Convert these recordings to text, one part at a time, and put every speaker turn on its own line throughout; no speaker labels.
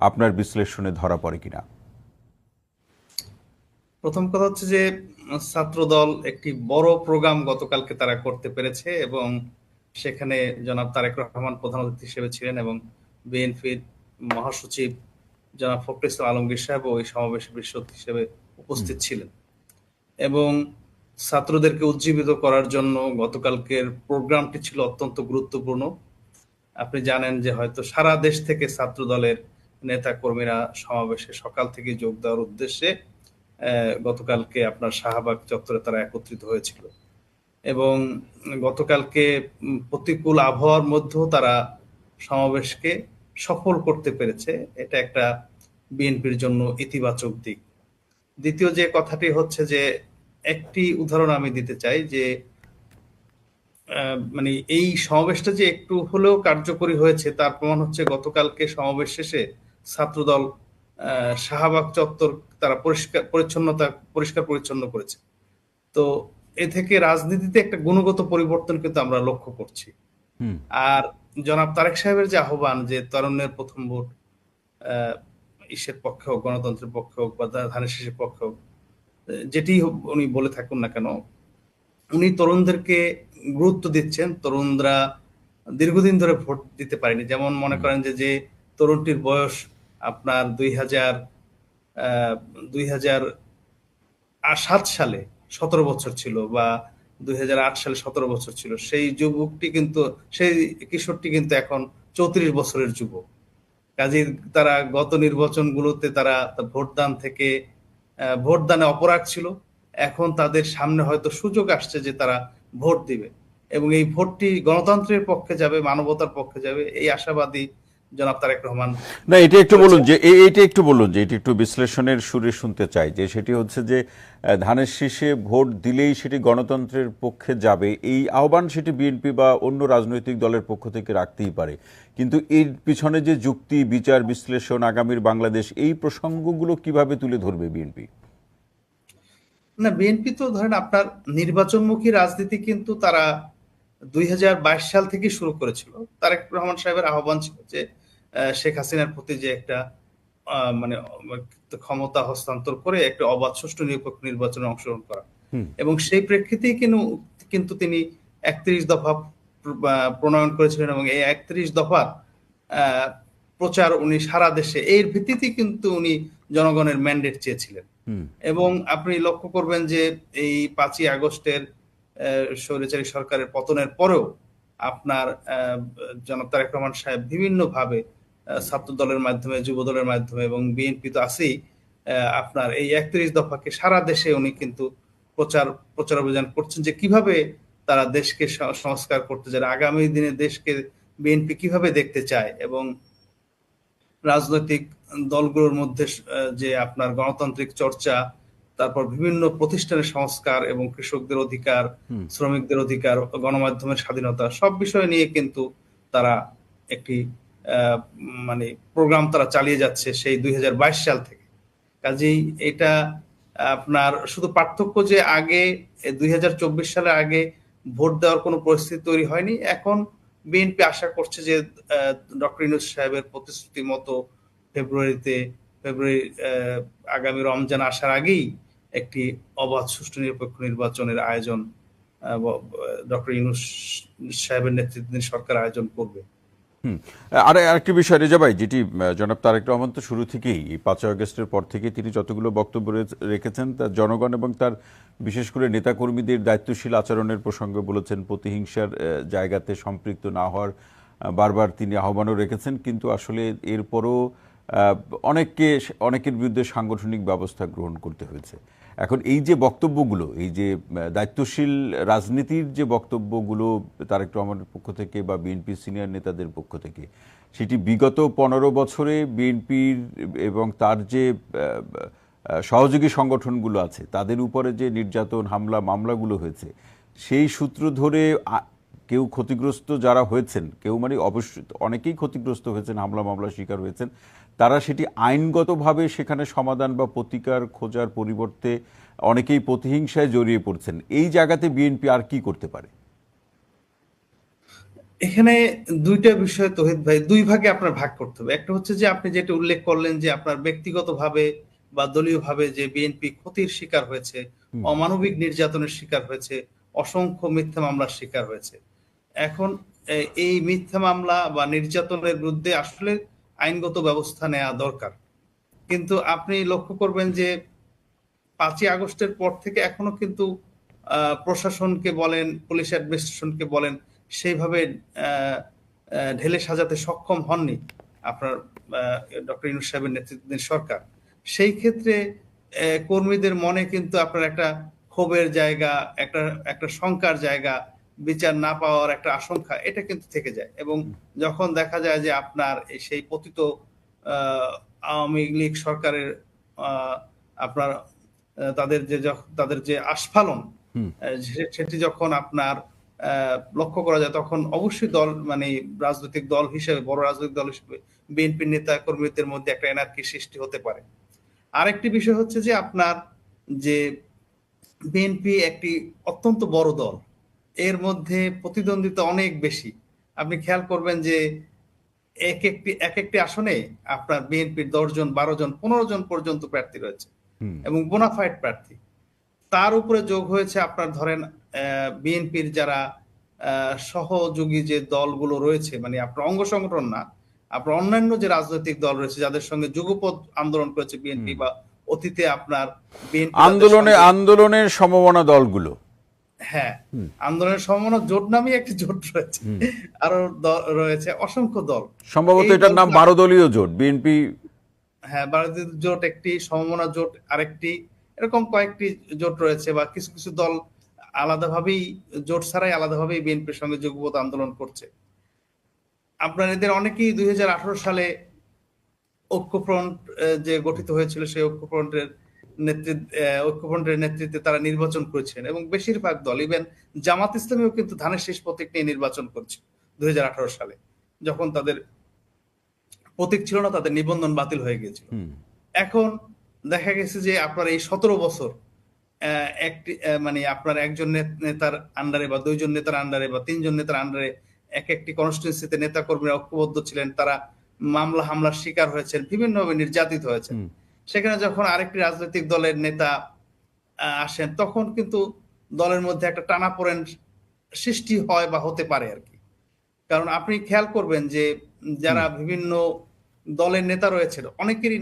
আপনার বিশ্লেষণে ধরা পড়ে কিনা?
প্রথম কথা হচ্ছে যে ছাত্রদল একটি বড় প্রোগ্রাম গতকালকে তারা করতে পেরেছে এবং সেখানে জনাব তারেক রহমান প্রধান অতিথি হিসেবে ছিলেন এবং বিএনপির মহাসচিব জনাব ফখরুল ইসলাম আলমগীর সাহেব ওই সমাবেশে বিশ্ব অতিথি হিসেবে উপস্থিত ছিলেন। এবং ছাত্রদেরকে উজ্জীবিত করার জন্য গতকালকের প্রোগ্রামটি ছিল অত্যন্ত গুরুত্বপূর্ণ। আপনি জানেন যে হয়তো সারা দেশ থেকে ছাত্র দলের নেতা কর্মীরা সমাবেশে সকাল থেকে যোগ দেওয়ার উদ্দেশ্যে গতকালকে আপনার শাহবাগ চত্বরে তারা একত্রিত হয়েছিল। এবং গতকালকে প্রতিকূল আবহাওয়ার মধ্যেও তারা সমাবেশকে সফল করতে পেরেছে। এটা একটা বিএনপির জন্য ইতিবাচক দিক। দ্বিতীয় যে কথাটি হচ্ছে যে, একটি উদাহরণ আমি দিতে চাই যে মানে এই সমাবেশটা যে একটু হলেও কার্যকরী হয়েছে, তার প্রমাণ হচ্ছে গতকালকে সমাবেশ শেষে ছাত্রদল আহ, শাহবাগ চত্বর তারা পরিষ্কার পরিচ্ছন্নতা পরিষ্কার পরিচ্ছন্ন করেছে। তো এ থেকে রাজনীতিতে একটা গুণগত পরিবর্তন কিন্তু আমরা লক্ষ্য করছি। আর জনাব তারেক সাহেবের যে আহ্বান যে তরুণের প্রথম ভোট ইসের পক্ষে হোক গণতন্ত্রের পক্ষে হোক বা ধানের শীষের পক্ষে হোক যেটি উনি বলে থাকুন না কেন উনি তরুণদেরকে গুরুত্ব দিচ্ছেন। তরুণরা দীর্ঘদিন ধরে ভোট দিতে পারেনি। যেমন মনে করেন যে যে তরুণটির বয়স আপনার দুই হাজার দুই হাজার সাত সালে সতেরো বছর ছিল বা দুই হাজার আট সালে সতেরো বছর ছিল, সেই যুবকটি কিন্তু, সেই কিশোরটি কিন্তু এখন চৌত্রিশ বছরের যুবক। কাজে তারা গত নির্বাচনগুলোতে তারা ভোটদান থেকে ভোটদানে অপরাগ ছিল। এখন তাদের সামনে হয়তো সুযোগ আসছে যে তারা ভোট দিবে। এবং এই ভোটটি গণতন্ত্রের পক্ষে যাবে, মানবতার পক্ষে যাবে, এই আশাবাদী জনাব তারেক রহমান।
না এটা একটু বলুন যে এ- এইটা একটু বলুন যে এটি একটু বিশ্লেষণের সুরে শুনতে চাই যে সেটি হচ্ছে যে ধানের শীষে ভোট দিলেই সেটি গণতন্ত্রের পক্ষে যাবে। এই আহ্বান সেটি বিএনপি বা অন্য রাজনৈতিক দলের পক্ষ থেকে রাখতেই পারে। কিন্তু এর পিছনে যে যুক্তি বিচার বিশ্লেষণ আগামীর বাংলাদেশ এই প্রসঙ্গগুলো কীভাবে তুলে ধরবে বিএনপি?
না বিএনপি তো ধরেন আপনার নির্বাচনমুখী রাজনীতি কিন্তু তারা দুই হাজার বাইশ সাল থেকে শুরু করেছিল। তারেক রহমান সাহেবের আহ্বান ছিল যে শেখ হাসিনার প্রতি যে একটা আহ, মানে ক্ষমতা হস্তান্তর করে একটা অবাধ সুষ্ঠু নিরপেক্ষ নির্বাচনে অংশগ্রহণ করা। এবং সেই প্রেক্ষিতেই কিন্তু কিন্তু তিনি একত্রিশ দফা প্রণয়ন করেছিলেন এবং এই একত্রিশ দফার প্রচার উনি সারা দেশে এর ভিত্তিতেই কিন্তু উনি জনগণের ম্যান্ডেট চেয়েছিলেন। এবং আপনি লক্ষ্য করবেন যে এই পাঁচই আগস্টের স্বৈরাচারী সরকারের পতনের পরেও আপনার আহ, জনাব তারেক রহমান সাহেব বিভিন্নভাবে ভাবে ছাত্র দলের মাধ্যমে যুব দলের মাধ্যমে এবং বিএনপি তো আছেই আপনার এই একত্রিশ দফাকে সারা দেশে উনি কিন্তু প্রচার প্রচার অভিযান করছেন যে কীভাবে তারা দেশকে সংস্কার করতে চায় আগামী দিনে দেশকে বিএনপি কীভাবে দেখতে চায় এবং রাজনৈতিক দলগুলোর মধ্যে যে আপনার গণতান্ত্রিক চর্চা তারপর বিভিন্ন প্রতিষ্ঠানের সংস্কার এবং কৃষকদের অধিকার শ্রমিকদের অধিকার গণমাধ্যমের স্বাধীনতা সব বিষয় নিয়ে কিন্তু তারা একটি মানে প্রোগ্রাম তারা চালিয়ে যাচ্ছে সেই দুই হাজার বাইশ সাল থেকে। কাজেই এটা আপনার শুধু পার্থক্য যে আগে দুই সালের আগে ভোট দেওয়ার কোনো পরিস্থিতি তৈরি হয়নি। এখন বিএনপি আশা করছে যে ডক্টর ইনুস সাহেবের প্রতিশ্রুতি মতো ফেব্রুয়ারিতে, ফেব্রুয়ারি আগামী রমজান আসার আগেই একটি অবাধ সুষ্ঠু নিরপেক্ষ নির্বাচনের আয়োজন ডক্টর ইনুস সাহেবের নেতৃত্বাধীন সরকার আয়োজন করবে।
আর আরেকটি বিষয়, রেজা ভাই, যেটি জনাব তারেক রহমান তো শুরু থেকেই পাঁচই আগস্টের পর থেকে তিনি যতগুলো বক্তব্য রেখেছেন, তার জনগণ এবং তার বিশেষ করে নেতাকর্মীদের দায়িত্বশীল আচরণের প্রসঙ্গে বলেছেন, প্রতিহিংসার জায়গাতে সম্পৃক্ত না হওয়ার বারবার তিনি আহ্বানও রেখেছেন, কিন্তু আসলে এরপরও অনেককে, অনেকের বিরুদ্ধে সাংগঠনিক ব্যবস্থা গ্রহণ করতে হয়েছে। এখন এই যে বক্তব্যগুলো, এই যে দায়িত্বশীল রাজনীতির যে বক্তব্যগুলো তার একটু রহমানের পক্ষ থেকে বা বিএনপি সিনিয়র নেতাদের পক্ষ থেকে, সেটি বিগত পনেরো বছরে বিএনপির এবং তার যে সহযোগী সংগঠনগুলো আছে, তাদের উপরে যে নির্যাতন, হামলা, মামলাগুলো হয়েছে, সেই সূত্র ধরে কেউ ক্ষতিগ্রস্ত যারা হয়েছেন, কেউ মানে অবশ্যই অনেকেই ক্ষতিগ্রস্ত হয়েছেন, হামলা, মামলার শিকার হয়েছেন তারা সেটি আইনগতভাবে সেখানে সমাধান বা প্রতিকার খোঁজার পরিবর্তে অনেকেই প্রতিহিংসায় জড়িয়ে পড়ছেন। এই জায়গাতে বিএনপি আর কি করতে পারে?
এখানে দুইটা বিষয় তহিদ ভাই দুই ভাগে আপনার ভাগ করতে হবে। একটা হচ্ছে যে আপনি যেটা উল্লেখ করলেন যে আপনার ব্যক্তিগতভাবে বা দলীয়ভাবে যে বিএনপি ক্ষতির শিকার হয়েছে অমানবিক নির্যাতনের শিকার হয়েছে অসংখ্য মিথ্যা মামলার শিকার হয়েছে। এখন এই মিথ্যা মামলা বা নির্যাতনের বিরুদ্ধে আসলে আইনগত ব্যবস্থা নেওয়া দরকার। কিন্তু আপনি লক্ষ্য করবেন যে পাঁচই আগস্টের পর থেকে এখনও কিন্তু প্রশাসনকে বলেন, পুলিশ অ্যাডমিনিস্ট্রেশনকে বলেন, সেইভাবে ঢেলে সাজাতে সক্ষম হননি আপনার ডক্টর ইনুস সাহেবের নেতৃত্বাধীন সরকার। সেই ক্ষেত্রে কর্মীদের মনে কিন্তু আপনার একটা ক্ষোভের জায়গা, একটা একটা শঙ্কার জায়গা বিচার না পাওয়ার একটা আশঙ্কা এটা কিন্তু থেকে যায়। এবং যখন দেখা যায় যে আপনার সেই পতিত আহ, আওয়ামী লীগ সরকারের আহ, আপনার তাদের যে তাদের যে আস্ফালন সেটি যখন আপনার আহ, লক্ষ্য করা যায় তখন অবশ্যই দল মানে রাজনৈতিক দল হিসেবে বড় রাজনৈতিক দল হিসেবে বিএনপি নেতা কর্মীদের মধ্যে একটা এনার্কি সৃষ্টি হতে পারে। আরেকটি বিষয় হচ্ছে যে আপনার যে বিএনপি একটি অত্যন্ত বড় দল এর মধ্যে প্রতিদ্বন্দ্বিতা অনেক বেশি। আপনি খেয়াল করবেন যে এক একটি এক একটি আসনে আপনার বিএনপির দশজন বারো জন পনেরো জন পর্যন্ত প্রার্থী রয়েছে এবং বোনাফাইড প্রার্থী। তার উপরে যোগ হয়েছে আপনার ধরেন বিএনপির যারা আহ, সহযোগী যে দলগুলো রয়েছে মানে আপনার অঙ্গ সংগঠন না আপনার অন্যান্য যে রাজনৈতিক দল রয়েছে যাদের সঙ্গে যুগপথ আন্দোলন করেছে বিএনপি বা অতীতে আপনার বিএনপি
আন্দোলনে আন্দোলনের সমমনা দলগুলো।
হ্যাঁ আন্দোলনের সম্ভাবনা জোট নামে একটি জোট রয়েছে। আরও রয়েছে অসংখ্য দল।
সম্ভবত এটার নাম বারো দলীয় জোট বিএনপি
হ্যাঁ ভারতীয় জোট একটি সমমনা জোট আরেকটি। এরকম কয়েকটি জোট রয়েছে বা কিছু কিছু দল আলাদাভাবেই জোট ছাড়াই আলাদাভাবেই বিএনপির সঙ্গে যুগপথ আন্দোলন করছে। আপনার এদের অনেকেই দুই হাজার আঠারো সালে ঐক্যফ্রন্ট যে গঠিত হয়েছিল সেই ঐক্যফ্রন্টের নেতৃত্ব ঐক্যফ্রন্টের নেতৃত্বে তারা নির্বাচন করেছেন এবং বেশিরভাগ দল ইভেন জামাত ইসলামীও কিন্তু ধানের শেষ প্রতীক নিয়ে নির্বাচন করছে দুই সালে। যখন তাদের প্রতীক ছিল না তাদের নিবন্ধন বাতিল হয়ে গিয়েছিল। এখন দেখা গেছে যে আপনার এই সতেরো বছর আহ, একটি মানে আপনার একজন নেতার আন্ডারে বা দুইজন নেতার আন্ডারে বা তিনজন নেতার আন্ডারে এক একটি কনস্টিটুয়েন্সিতে নেতা কর্মীরা ঐক্যবদ্ধ ছিলেন। তারা মামলা হামলার শিকার হয়েছেন বিভিন্নভাবে নির্যাতিত হয়েছেন। সেখানে যখন আরেকটি রাজনৈতিক দলের নেতা আসেন তখন কিন্তু দলের মধ্যে একটা টানাপোড়েন সৃষ্টি হয় বা হতে পারে আর কি। কারণ আপনি খেয়াল করবেন যে যারা বিভিন্ন দলের নেতা রয়েছে অনেকেরই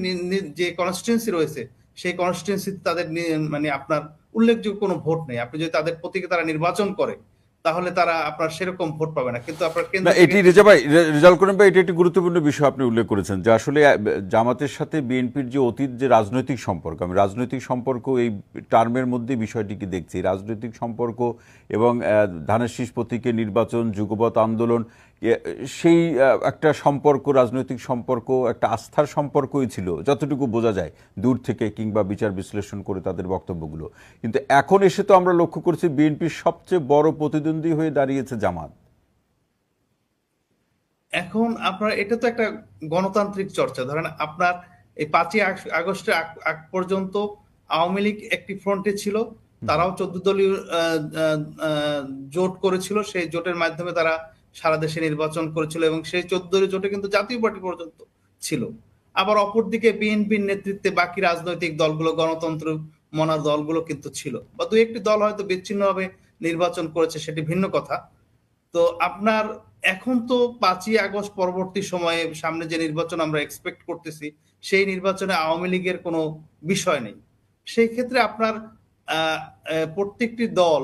যে কনস্টিটুয়েন্সি রয়েছে সেই কনস্টিটুয়েন্সি তাদের মানে আপনার উল্লেখযোগ্য কোনো ভোট নেই। আপনি যদি তাদের প্রতীকে তারা নির্বাচন করে তাহলে তারা আপনার সেরকম ভোট পাবে না। কিন্তু আপনার কেন্দ্র
এটি রেজা ভাই রেজাল করিম ভাই এটি একটি গুরুত্বপূর্ণ বিষয় আপনি উল্লেখ করেছেন যে আসলে জামাতের সাথে বিএনপির যে অতীত যে রাজনৈতিক সম্পর্ক আমি রাজনৈতিক সম্পর্ক এই টার্মের মধ্যে বিষয়টিকে দেখছি। রাজনৈতিক সম্পর্ক এবং ধানের শীষ প্রতীকের নির্বাচন যুগপথ আন্দোলন সেই একটা সম্পর্ক রাজনৈতিক সম্পর্ক একটা আস্থার সম্পর্কই ছিল যতটুকু বোঝা যায় দূর থেকে কিংবা বিচার বিশ্লেষণ করে তাদের বক্তব্যগুলো। কিন্তু এখন এসে তো আমরা লক্ষ্য করছি বিএনপির সবচেয়ে বড় প্রতিদ্বন্দ্বী হয়ে দাঁড়িয়েছে জামাত।
এখন আপনার এটা তো একটা গণতান্ত্রিক চর্চা। ধরেন আপনার এই পাঁচই আগ- আগস্টের আগ- পর্যন্ত আওয়ামী লীগ একটি ফ্রন্টে ছিল তারাও চোদ্দ দলীয় জোট করেছিল সেই জোটের মাধ্যমে তারা সারা দেশে নির্বাচন করেছিল এবং সেই চোদ্দ জোটে কিন্তু জাতীয় পার্টি পর্যন্ত ছিল। আবার অপরদিকে বিএনপির নেতৃত্বে বাকি রাজনৈতিক দলগুলো, গণতন্ত্র মনার দলগুলো কিন্তু ছিল। বা দু একটি দল হয়তো বিচ্ছিন্নভাবে নির্বাচন করেছে, সেটি ভিন্ন কথা। তো আপনার এখন তো পাঁচই আগস্ট পরবর্তী সময়ে সামনে যে নির্বাচন আমরা এক্সপেক্ট করতেছি, সেই নির্বাচনে আওয়ামী লীগের কোনো বিষয় নেই। সেই ক্ষেত্রে আপনার প্রত্যেকটি দল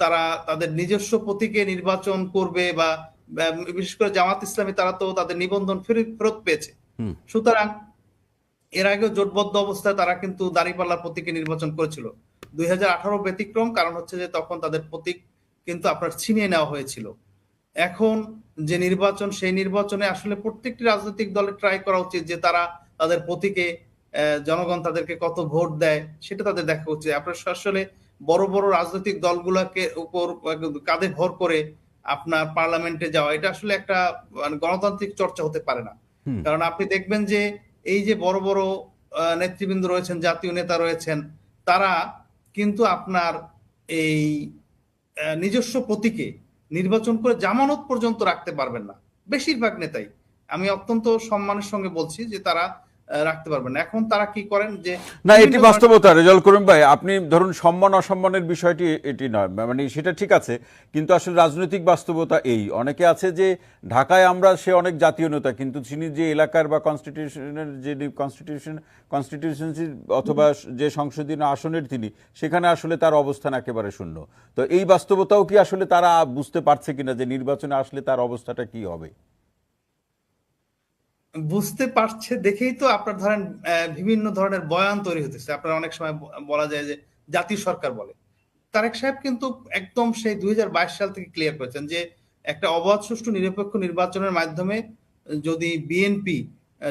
তারা তাদের নিজস্ব প্রতীকে নির্বাচন করবে বা বিশেষ করে জামাত ইসলামী তারা তো তাদের নিবন্ধন ফেরত ফেরত পেয়েছে। সুতরাং এর আগেও জোটবদ্ধ অবস্থায় তারা কিন্তু দাঁড়িপাল্লার প্রতীকে নির্বাচন করেছিল। দুই হাজার আঠারো ব্যতিক্রম কারণ হচ্ছে যে তখন তাদের প্রতীক কিন্তু আপনার ছিনিয়ে নেওয়া হয়েছিল। এখন যে নির্বাচন সেই নির্বাচনে আসলে প্রত্যেকটি রাজনৈতিক দলের ট্রাই করা উচিত যে তারা তাদের প্রতীকে জনগণ তাদেরকে কত ভোট দেয় সেটা তাদের দেখা উচিত। আপনার আসলে বড় বড় রাজনৈতিক দলগুলোকে উপর কাঁধে ভর করে আপনার পার্লামেন্টে যাওয়া এটা আসলে একটা মানে গণতান্ত্রিক চর্চা হতে পারে না। কারণ আপনি দেখবেন যে এই যে বড় বড় নেতৃবৃন্দ রয়েছেন জাতীয় নেতা রয়েছেন তারা কিন্তু আপনার এই নিজস্ব প্রতীকে নির্বাচন করে জামানত পর্যন্ত রাখতে পারবেন না। বেশিরভাগ নেতাই। আমি অত্যন্ত সম্মানের সঙ্গে বলছি যে তারা রাখতে পারবেন। এখন তারা কি করেন যে
না এটি বাস্তবতা রেজাল করিম ভাই আপনি ধরুন সম্মান অসম্মানের বিষয়টি এটি নয়। মানে সেটা ঠিক আছে কিন্তু আসলে রাজনৈতিক বাস্তবতা এই। অনেকে আছে যে ঢাকায় আমরা সে অনেক জাতীয় নেতা কিন্তু তিনি যে এলাকার বা কনস্টিটিউশনের যে কনস্টিটিউশন কনস্টিটিউশনসি অথবা যে সংসদীয় আসনের তিনি সেখানে আসলে তার অবস্থান একেবারে শূন্য। তো এই বাস্তবতাও কি আসলে তারা বুঝতে পারছে কিনা যে নির্বাচনে আসলে তার অবস্থাটা কি হবে?
বুঝতে পারছে দেখেই তো আপনার ধরেন বিভিন্ন ধরনের বয়ান তৈরি হতেছে আপনার অনেক সময় বলা যায় যে জাতীয় সরকার বলে। তারেক সাহেব কিন্তু একদম সেই দুই হাজার বাইশ সাল থেকে ক্লিয়ার করেছেন যে একটা অবাধ সুষ্ঠু নিরপেক্ষ নির্বাচনের মাধ্যমে যদি বিএনপি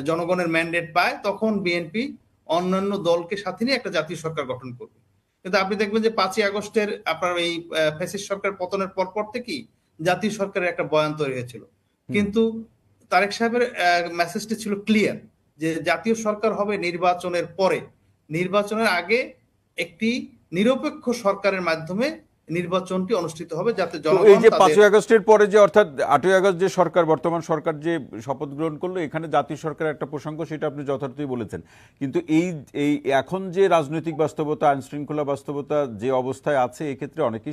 জনগণের ম্যান্ডেট পায় তখন বিএনপি অন্যান্য দলকে সাথে নিয়ে একটা জাতীয় সরকার গঠন করবে। কিন্তু আপনি দেখবেন যে পাঁচই আগস্টের আপনার এই ফেসিস সরকার পতনের পর পর থেকেই জাতীয় সরকারের একটা বয়ান তৈরি হয়েছিল। কিন্তু তারেক সাহেবের মেসেজটি ছিল ক্লিয়ার যে জাতীয় সরকার হবে নির্বাচনের পরে। নির্বাচনের আগে একটি নিরপেক্ষ সরকারের মাধ্যমে নির্বাচনটি অনুষ্ঠিত হবে যাতে
এই যে পাঁচই আগস্টের পরে যে অর্থাৎ আটই আগস্ট যে সরকার বর্তমান সরকার যে শপথ গ্রহণ করল এখানে জাতীয় সরকারের একটা প্রসঙ্গ সেটা আপনি যথার্থই বলেছেন। কিন্তু এই এই এখন যে রাজনৈতিক বাস্তবতা আইন শৃঙ্খলা বাস্তবতা যে অবস্থায় আছে এক্ষেত্রে অনেকেই